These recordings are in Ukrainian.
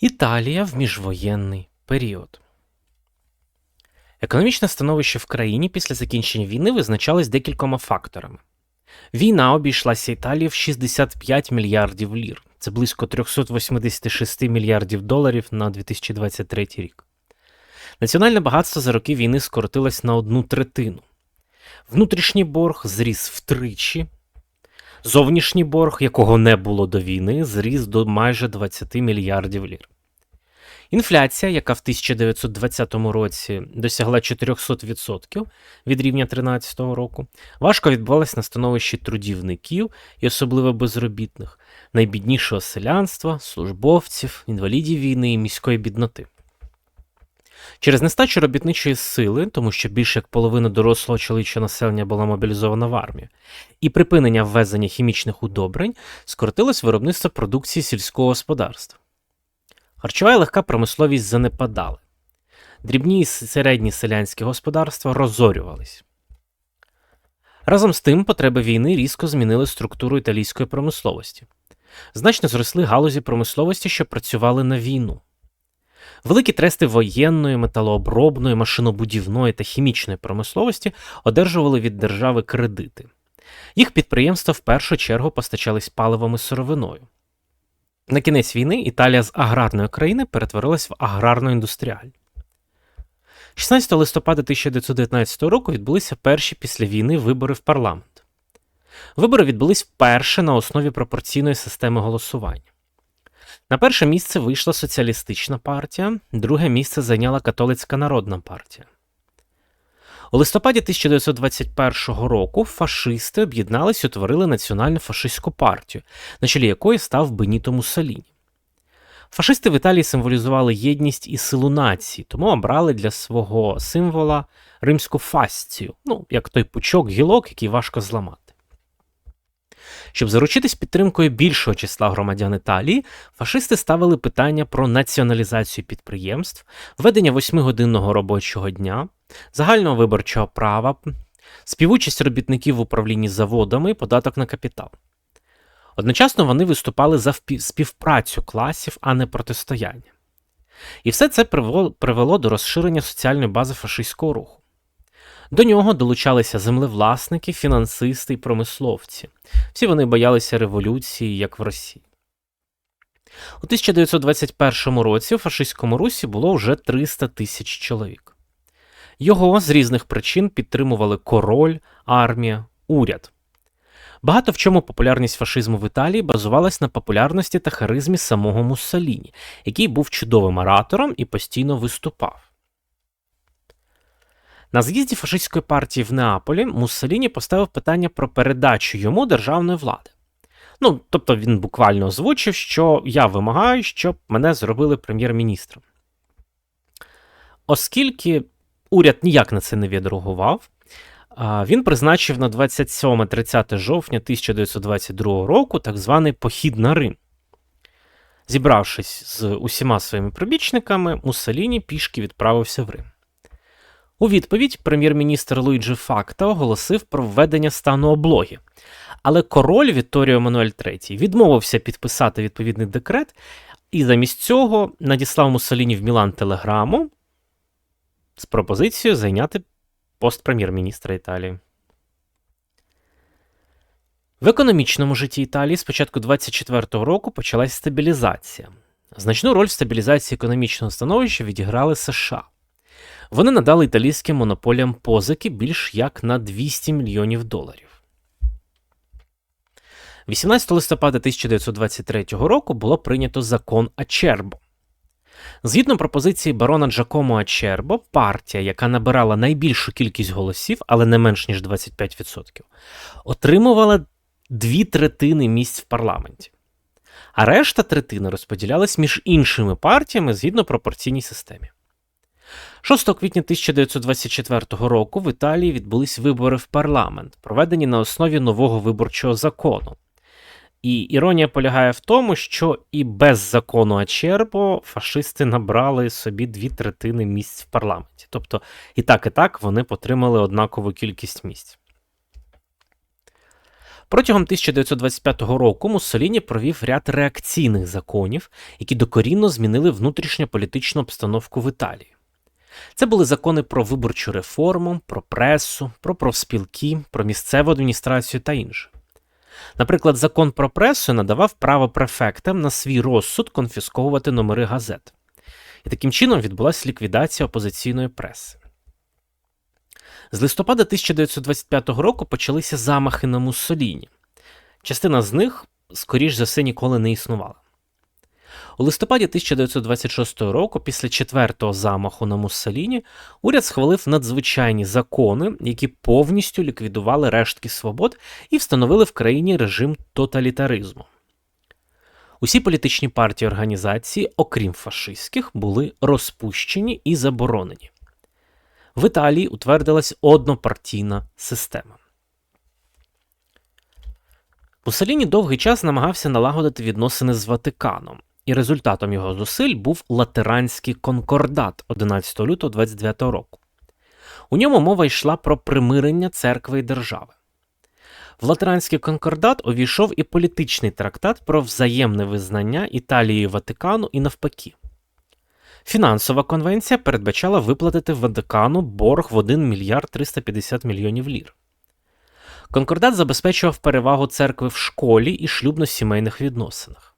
Італія в міжвоєнний період. Економічне становище в країні після закінчення війни визначалось декількома факторами. Війна обійшлася Італії в 65 мільярдів лір, це близько 386 мільярдів доларів на 2023 рік. Національне багатство за роки війни скоротилось на одну третину. Внутрішній борг зріс втричі. Зовнішній борг, якого не було до війни, зріс до майже 20 мільярдів лір. Інфляція, яка в 1920 році досягла 400% від рівня 2013 року, важко відбувалась на становищі трудівників і особливо безробітних, найбіднішого селянства, службовців, інвалідів війни і міської бідноти. Через нестачу робітничої сили, тому що більше як половина дорослого чоловічого населення була мобілізована в армію, і припинення ввезення хімічних удобрень скоротилось виробництво продукції сільського господарства. Харчова і легка промисловість занепадали. Дрібні і середні селянські господарства розорювались. Разом з тим, потреби війни різко змінили структуру італійської промисловості. Значно зросли галузі промисловості, що працювали на війну. Великі трести воєнної, металообробної, машинобудівної та хімічної промисловості одержували від держави кредити. Їх підприємства в першу чергу постачались паливом і сировиною. На кінець війни Італія з аграрної країни перетворилась в аграрно індустріаль. 16 листопада 1919 року відбулися перші після війни вибори в парламент. Вибори відбулись вперше на основі пропорційної системи голосування. На перше місце вийшла соціалістична партія, друге місце зайняла католицька народна партія. У листопаді 1921 року фашисти об'єднались і утворили національну фашистську партію, на чолі якої став Беніто Муссоліні. Фашисти в Італії символізували єдність і силу нації, тому обрали для свого символа римську фасцію, ну, як той пучок гілок, який важко зламати. Щоб заручитись підтримкою більшого числа громадян Італії, фашисти ставили питання про націоналізацію підприємств, введення восьмигодинного робочого дня, загального виборчого права, співучасть робітників в управлінні заводами податок на капітал. Одночасно вони виступали за співпрацю класів, а не протистояння. І все це привело до розширення соціальної бази фашистського руху. До нього долучалися землевласники, фінансисти і промисловці. Всі вони боялися революції, як в Росії. У 1921 році у фашистському русі було вже 300 тисяч чоловік. Його з різних причин підтримували король, армія, уряд. Багато в чому популярність фашизму в Італії базувалась на популярності та харизмі самого Муссоліні, який був чудовим оратором і постійно виступав. На з'їзді фашистської партії в Неаполі Муссоліні поставив питання про передачу йому державної влади. Ну, тобто він буквально озвучив, що я вимагаю, щоб мене зробили прем'єр-міністром. Оскільки уряд ніяк на це не відреагував, він призначив на 27-30 жовтня 1922 року так званий похід на Рим. Зібравшись з усіма своїми прибічниками, Муссоліні пішки відправився в Рим. У відповідь прем'єр-міністр Луїджі Факта оголосив про введення стану облоги. Але король Вітторіо Мануель III відмовився підписати відповідний декрет і замість цього надіслав Муссоліні в Мілан телеграму з пропозицією зайняти пост прем'єр-міністра Італії. В економічному житті Італії з початку 24-го року почалась стабілізація. Значну роль в стабілізації економічного становища відіграли США. Вони надали італійським монополіям позики більш як на 200 мільйонів доларів. 18 листопада 1923 року було прийнято закон Ачербо. Згідно пропозиції барона Джакомо Ачербо, партія, яка набирала найбільшу кількість голосів, але не менш ніж 25%, отримувала дві третини місць в парламенті. А решта третини розподілялась між іншими партіями згідно пропорційній системі. 6 квітня 1924 року в Італії відбулись вибори в парламент, проведені на основі нового виборчого закону. І іронія полягає в тому, що і без закону Ачербо фашисти набрали собі дві третини місць в парламенті. Тобто і так, і так вони потримали однакову кількість місць. Протягом 1925 року Муссоліні провів ряд реакційних законів, які докорінно змінили внутрішньополітичну обстановку в Італії. Це були закони про виборчу реформу, про пресу, про профспілки, про місцеву адміністрацію та інше. Наприклад, закон про пресу надавав право префектам на свій розсуд конфісковувати номери газет. І таким чином відбулася ліквідація опозиційної преси. З листопада 1925 року почалися замахи на Муссоліні. Частина з них, скоріш за все, ніколи не існувала. У листопаді 1926 року, після четвертого замаху на Муссоліні, уряд схвалив надзвичайні закони, які повністю ліквідували рештки свобод і встановили в країні режим тоталітаризму. Усі політичні партії організації, окрім фашистських, були розпущені і заборонені. В Італії утвердилась однопартійна система. Муссоліні довгий час намагався налагодити відносини з Ватиканом, і результатом його зусиль був Латеранський конкордат 11 лютого 29 року. У ньому мова йшла про примирення церкви і держави. В Латеранський конкордат увійшов і політичний трактат про взаємне визнання Італії Ватикану і навпаки. Фінансова конвенція передбачала виплатити Ватикану борг в 1 мільярд 350 мільйонів лір. Конкордат забезпечував перевагу церкви в школі і шлюбно-сімейних відносинах.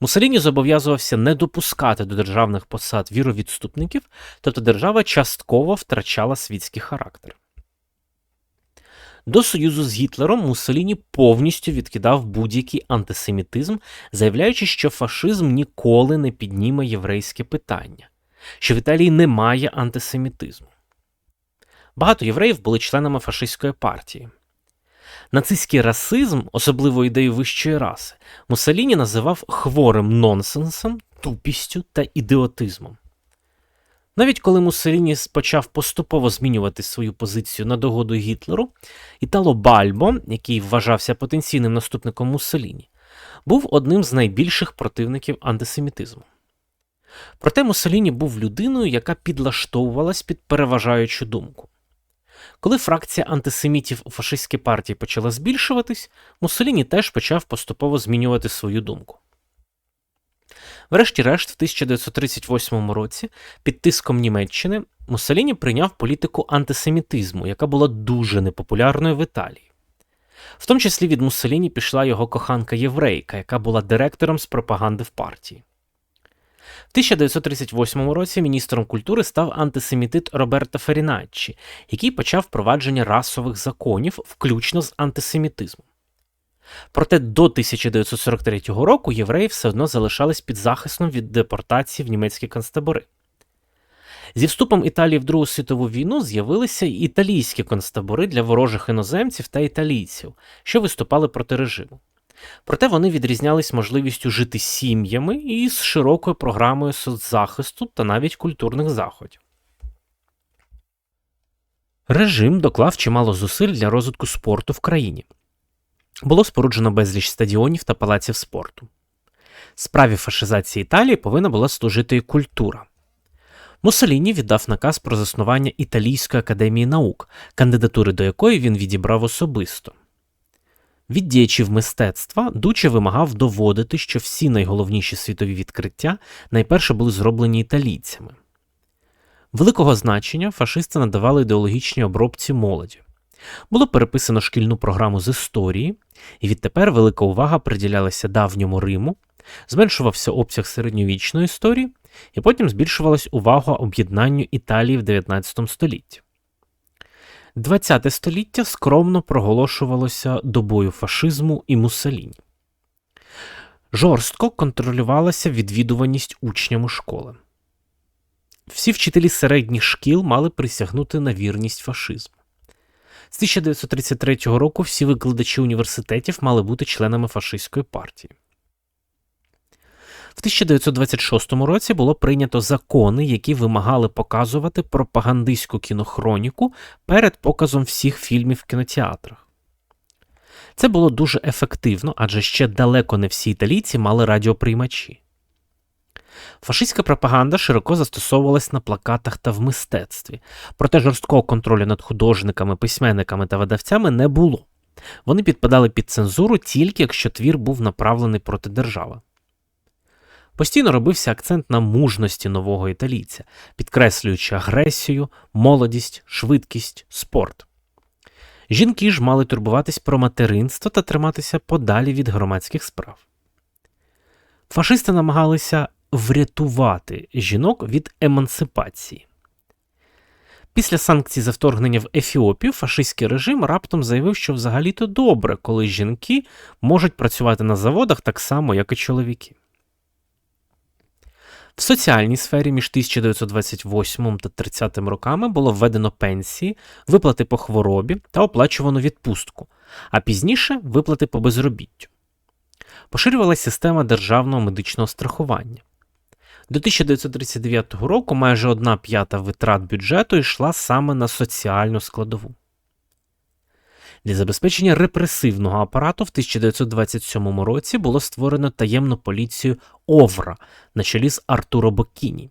Мусоліні зобов'язувався не допускати до державних посад віровідступників, тобто держава частково втрачала світський характер. До союзу з Гітлером Муссоліні повністю відкидав будь-який антисемітизм, заявляючи, що фашизм ніколи не підніме єврейське питання, що в Італії немає антисемітизму. Багато євреїв були членами фашистської партії. Нацистський расизм, особливо ідею вищої раси, Муссоліні називав хворим нонсенсом, тупістю та ідіотизмом. Навіть коли Муссоліні почав поступово змінювати свою позицію на догоду Гітлеру, Італо Бальбо, який вважався потенційним наступником Муссоліні, був одним з найбільших противників антисемітизму. Проте Муссоліні був людиною, яка підлаштовувалась під переважаючу думку. Коли фракція антисемітів у фашистській партії почала збільшуватись, Муссоліні теж почав поступово змінювати свою думку. Врешті-решт, в 1938 році, під тиском Німеччини, Муссоліні прийняв політику антисемітизму, яка була дуже непопулярною в Італії. В тому числі від Муссоліні пішла його коханка єврейка, яка була директором з пропаганди в партії. В 1938 році міністром культури став антисемітит Роберто Феріначчі, який почав впровадження расових законів, включно з антисемітизмом. Проте до 1943 року євреї все одно залишались під захистом від депортації в німецькі концтабори. Зі вступом Італії в Другу світову війну з'явилися й італійські концтабори для ворожих іноземців та італійців, що виступали проти режиму. Проте вони відрізнялись можливістю жити сім'ями і з широкою програмою соцзахисту та навіть культурних заходів. Режим доклав чимало зусиль для розвитку спорту в країні. Було споруджено безліч стадіонів та палаців спорту. Справі фашизації Італії повинна була служити і культура. Муссоліні віддав наказ про заснування Італійської академії наук, кандидатури до якої він відібрав особисто. Від діячів мистецтва Дуче вимагав доводити, що всі найголовніші світові відкриття найперше були зроблені італійцями. Великого значення фашисти надавали ідеологічній обробці молоді. Було переписано шкільну програму з історії, і відтепер велика увага приділялася давньому Риму, зменшувався обсяг середньовічної історії, і потім збільшувалась увага об'єднанню Італії в 19 столітті. ХХ століття скромно проголошувалося добою фашизму і Муссоліні. Жорстко контролювалася відвідуваність учнями школи. Всі вчителі середніх шкіл мали присягнути на вірність фашизму. З 1933 року всі викладачі університетів мали бути членами фашистської партії. В 1926 році було прийнято закони, які вимагали показувати пропагандистську кінохроніку перед показом всіх фільмів в кінотеатрах. Це було дуже ефективно, адже ще далеко не всі італійці мали радіоприймачі. Фашистська пропаганда широко застосовувалась на плакатах та в мистецтві, проте жорсткого контролю над художниками, письменниками та видавцями не було. Вони підпадали під цензуру тільки якщо твір був направлений проти держави. Постійно робився акцент на мужності нового італійця, підкреслюючи агресію, молодість, швидкість, спорт. Жінки ж мали турбуватись про материнство та триматися подалі від громадських справ. Фашисти намагалися врятувати жінок від емансипації. Після санкцій за вторгнення в Ефіопію фашистський режим раптом заявив, що взагалі-то добре, коли жінки можуть працювати на заводах так само, як і чоловіки. В соціальній сфері між 1928 та 30 роками було введено пенсії, виплати по хворобі та оплачувану відпустку, а пізніше виплати по безробіттю. Поширювалася система державного медичного страхування. До 1939 року майже одна п'ята витрат бюджету йшла саме на соціальну складову. Для забезпечення репресивного апарату в 1927 році було створено таємну поліцію Овра на чолі з Артуро Боккіні.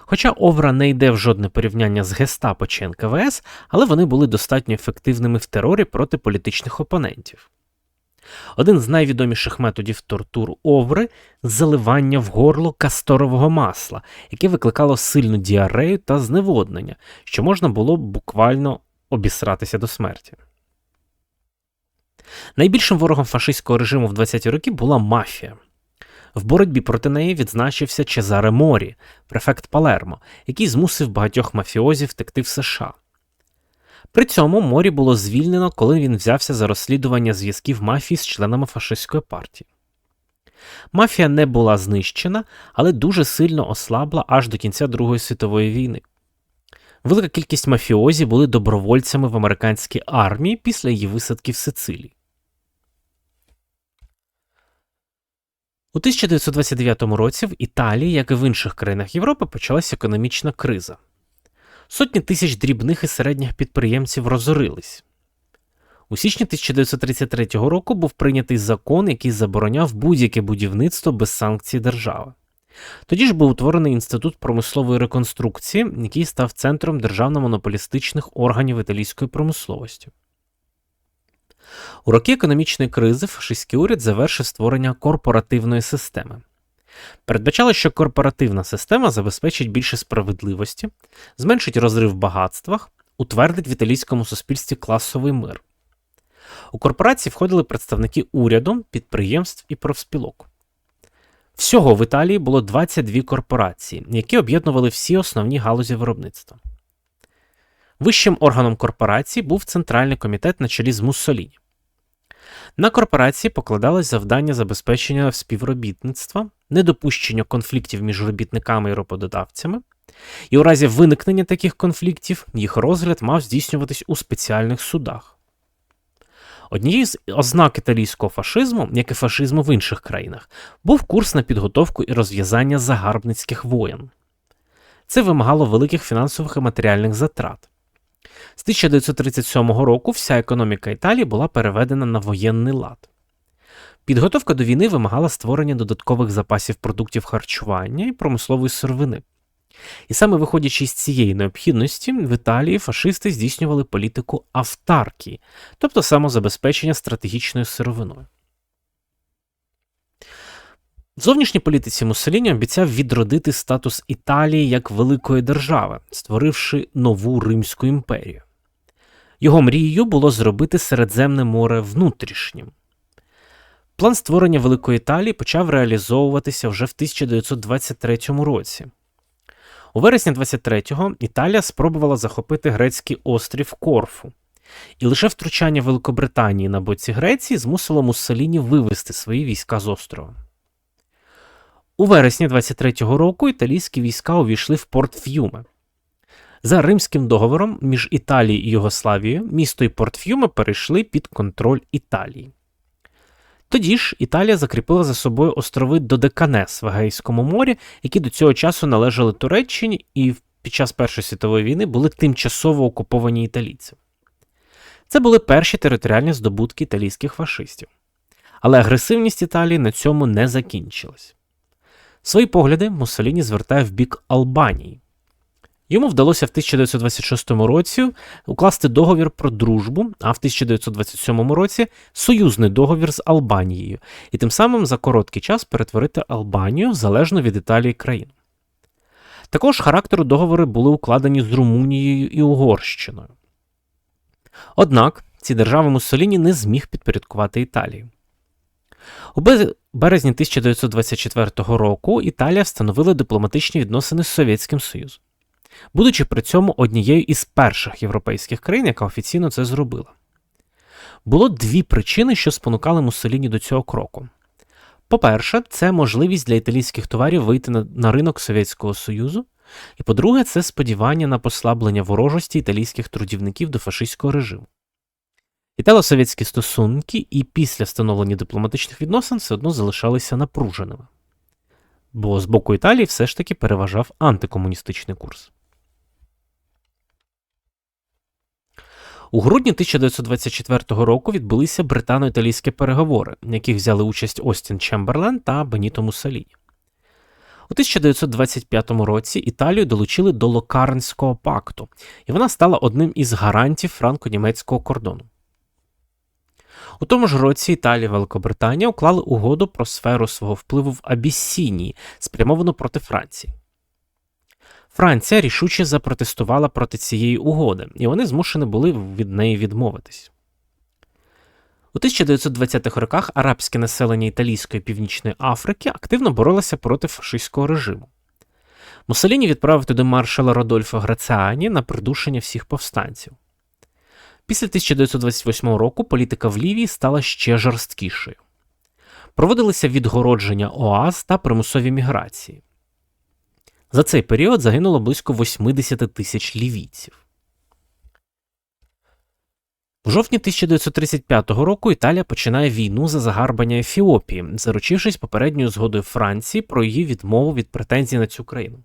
Хоча Овра не йде в жодне порівняння з Гестапо чи НКВС, але вони були достатньо ефективними в терорі проти політичних опонентів. Один з найвідоміших методів тортур Оври заливання в горло касторового масла, яке викликало сильну діарею та зневоднення, що можна було буквально обісратися до смерті. Найбільшим ворогом фашистського режиму в 20-ті роки була мафія. В боротьбі проти неї відзначився Чезаре Морі, префект Палермо, який змусив багатьох мафіозів втекти в США. При цьому Морі було звільнено, коли він взявся за розслідування зв'язків мафії з членами фашистської партії. Мафія не була знищена, але дуже сильно ослабла аж до кінця Другої світової війни. Велика кількість мафіозі були добровольцями в американській армії після її висадки в Сицилії. У 1929 році в Італії, як і в інших країнах Європи, почалася економічна криза. Сотні тисяч дрібних і середніх підприємців розорились. У січні 1933 року був прийнятий закон, який забороняв будь-яке будівництво без санкцій держави. Тоді ж був утворений інститут промислової реконструкції, який став центром державно-монополістичних органів італійської промисловості. У роки економічної кризи фашистський уряд завершив створення корпоративної системи. Передбачало, що корпоративна система забезпечить більше справедливості, зменшить розрив в багатствах, утвердить в італійському суспільстві класовий мир. У корпорації входили представники уряду, підприємств і профспілок. Всього в Італії було 22 корпорації, які об'єднували всі основні галузі виробництва. Вищим органом корпорації був Центральний комітет на чолі з Муссоліні. На корпорації покладалось завдання забезпечення співробітництва, недопущення конфліктів між робітниками і роботодавцями, і у разі виникнення таких конфліктів їх розгляд мав здійснюватись у спеціальних судах. Однією з ознак італійського фашизму, як і фашизму в інших країнах, був курс на підготовку і розв'язання загарбницьких воєн. Це вимагало великих фінансових і матеріальних затрат. З 1937 року вся економіка Італії була переведена на воєнний лад. Підготовка до війни вимагала створення додаткових запасів продуктів харчування і промислової сировини. І саме виходячи з цієї необхідності, в Італії фашисти здійснювали політику автаркії, тобто самозабезпечення стратегічною сировиною. В зовнішній політиці Муссоліні обіцяв відродити статус Італії як великої держави, створивши нову Римську імперію. Його мрією було зробити Середземне море внутрішнім. План створення Великої Італії почав реалізовуватися вже в 1923 році. У вересні 23-го Італія спробувала захопити грецький острів Корфу, і лише втручання Великобританії на боці Греції змусило Муссоліні вивести свої війська з острова. У вересні 23-го року італійські війська увійшли в порт Ф'юме. За Римським договором між Італією і Югославією місто і порт Ф'юме перейшли під контроль Італії. Тоді ж Італія закріпила за собою острови Додеканес в Егейському морі, які до цього часу належали Туреччині і під час Першої світової війни були тимчасово окуповані італійцями. Це були перші територіальні здобутки італійських фашистів. Але агресивність Італії на цьому не закінчилась. Свої погляди Муссоліні звертає в бік Албанії. Йому вдалося в 1926 році укласти договір про дружбу, а в 1927 році союзний договір з Албанією, і тим самим за короткий час перетворити Албанію в залежну від Італії країну. Також характеру договори були укладені з Румунією і Угорщиною. Однак ці держави Муссоліні не зміг підпорядкувати Італію. У березні 1924 року Італія встановила дипломатичні відносини з Совєтським Союзом, будучи при цьому однією із перших європейських країн, яка офіційно це зробила. Було дві причини, що спонукали Муссоліні до цього кроку. По-перше, це можливість для італійських товарів вийти на, ринок Совєтського Союзу, і по-друге, це сподівання на послаблення ворожості італійських трудівників до фашистського режиму. Італо-совєтські стосунки і після встановлення дипломатичних відносин все одно залишалися напруженими, бо з боку Італії все ж таки переважав антикомуністичний курс. У грудні 1924 року відбулися британо-італійські переговори, в яких взяли участь Остін Чемберлен та Беніто Муссоліні. У 1925 році Італію долучили до Локарнського пакту, і вона стала одним із гарантів франко-німецького кордону. У тому ж році Італія і Великобританія уклали угоду про сферу свого впливу в Абісінії, спрямовану проти Франції. Франція рішуче запротестувала проти цієї угоди, і вони змушені були від неї відмовитись. У 1920-х роках арабське населення Італійської Північної Африки активно боролося проти фашистського режиму. Муссоліні відправив туди маршала Родольфа Граціані на придушення всіх повстанців. Після 1928 року політика в Лівії стала ще жорсткішою. Проводилися відгородження ОАЗ та примусові міграції. За цей період загинуло близько 80 тисяч лівійців. У жовтні 1935 року Італія починає війну за загарбання Ефіопії, заручившись попередньою згодою Франції про її відмову від претензій на цю країну.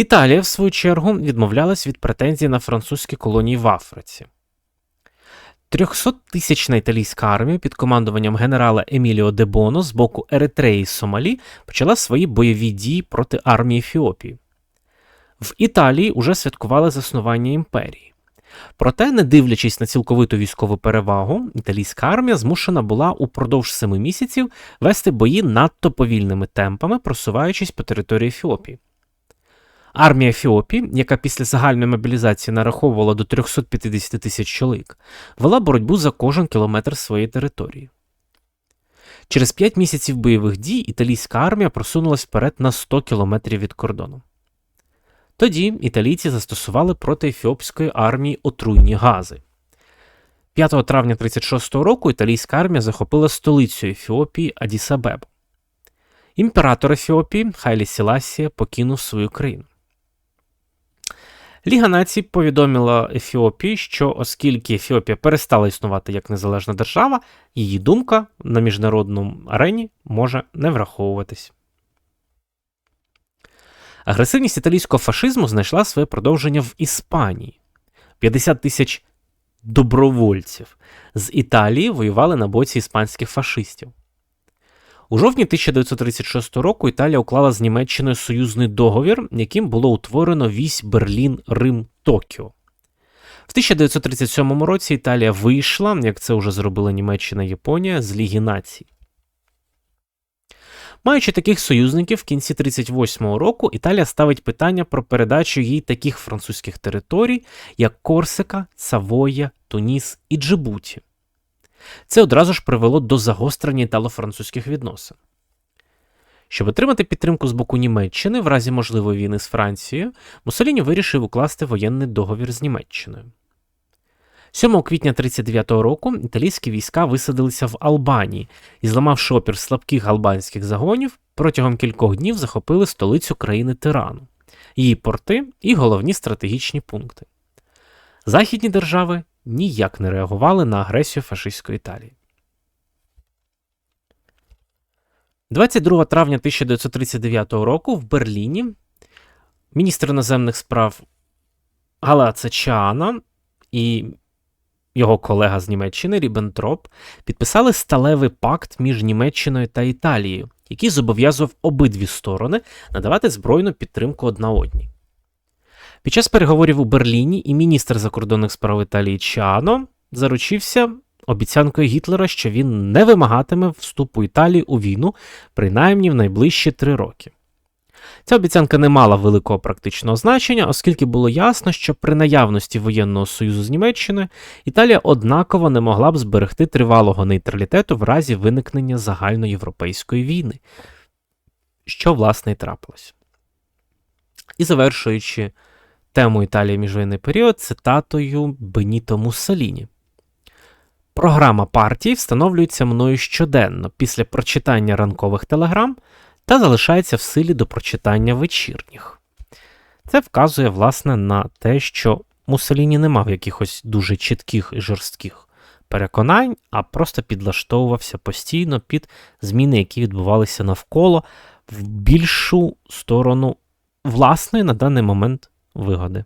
Італія, в свою чергу, відмовлялась від претензій на французькі колонії в Африці. 300-тисячна італійська армія під командуванням генерала Еміліо де Боно з боку Еритреї Сомалі почала свої бойові дії проти армії Ефіопії. В Італії уже святкували заснування імперії. Проте, не дивлячись на цілковиту військову перевагу, італійська армія змушена була упродовж семи місяців вести бої надто повільними темпами, просуваючись по території Ефіопії. Армія Ефіопії, яка після загальної мобілізації нараховувала до 350 тисяч чоловік, вела боротьбу за кожен кілометр своєї території. Через 5 місяців бойових дій італійська армія просунулась вперед на 100 кілометрів від кордону. Тоді італійці застосували проти ефіопської армії отруйні гази. 5 травня 1936 року італійська армія захопила столицю Ефіопії Адісабебу. Імператор Ефіопії Хайлі Сіласія покинув свою країну. Ліга націй повідомила Ефіопії, що оскільки Ефіопія перестала існувати як незалежна держава, її думка на міжнародному арені може не враховуватись. Агресивність італійського фашизму знайшла своє продовження в Іспанії. 50 тисяч добровольців з Італії воювали на боці іспанських фашистів. У жовтні 1936 року Італія уклала з Німеччиною союзний договір, яким було утворено вісь Берлін, Рим, Токіо. В 1937 році Італія вийшла, як це вже зробила Німеччина Японія, з Ліги націй. Маючи таких союзників, в кінці 1938 року Італія ставить питання про передачу їй таких французьких територій, як Корсика, Савоя, Туніс і Джибуті. Це одразу ж привело до загострення італо-французьких відносин. Щоб отримати підтримку з боку Німеччини в разі можливої війни з Францією, Муссоліні вирішив укласти воєнний договір з Німеччиною. 7 квітня 1939 року італійські війська висадилися в Албанії і, зламавши опір слабких албанських загонів, протягом кількох днів захопили столицю країни Тирану, її порти і головні стратегічні пункти. Західні держави ніяк не реагували на агресію фашистської Італії. 22 травня 1939 року в Берліні міністр іноземних справ Галаца Чаана і його колега з Німеччини Рібентроп підписали сталевий пакт між Німеччиною та Італією, який зобов'язував обидві сторони надавати збройну підтримку одна одній. Під час переговорів у Берліні і міністр закордонних справ Італії Чано заручився обіцянкою Гітлера, що він не вимагатиме вступу Італії у війну, принаймні в найближчі три роки. Ця обіцянка не мала великого практичного значення, оскільки було ясно, що при наявності воєнного союзу з Німеччиною Італія однаково не могла б зберегти тривалого нейтралітету в разі виникнення загальноєвропейської війни, що власне і трапилось. І завершуючи тему Італії міжвоєнний період цитатою Беніто Муссоліні. Програма партії встановлюється мною щоденно після прочитання ранкових телеграм та залишається в силі до прочитання вечірніх. Це вказує, власне, на те, що Муссоліні не мав якихось дуже чітких і жорстких переконань, а просто підлаштовувався постійно під зміни, які відбувалися навколо в більшу сторону власної на даний момент вигоди.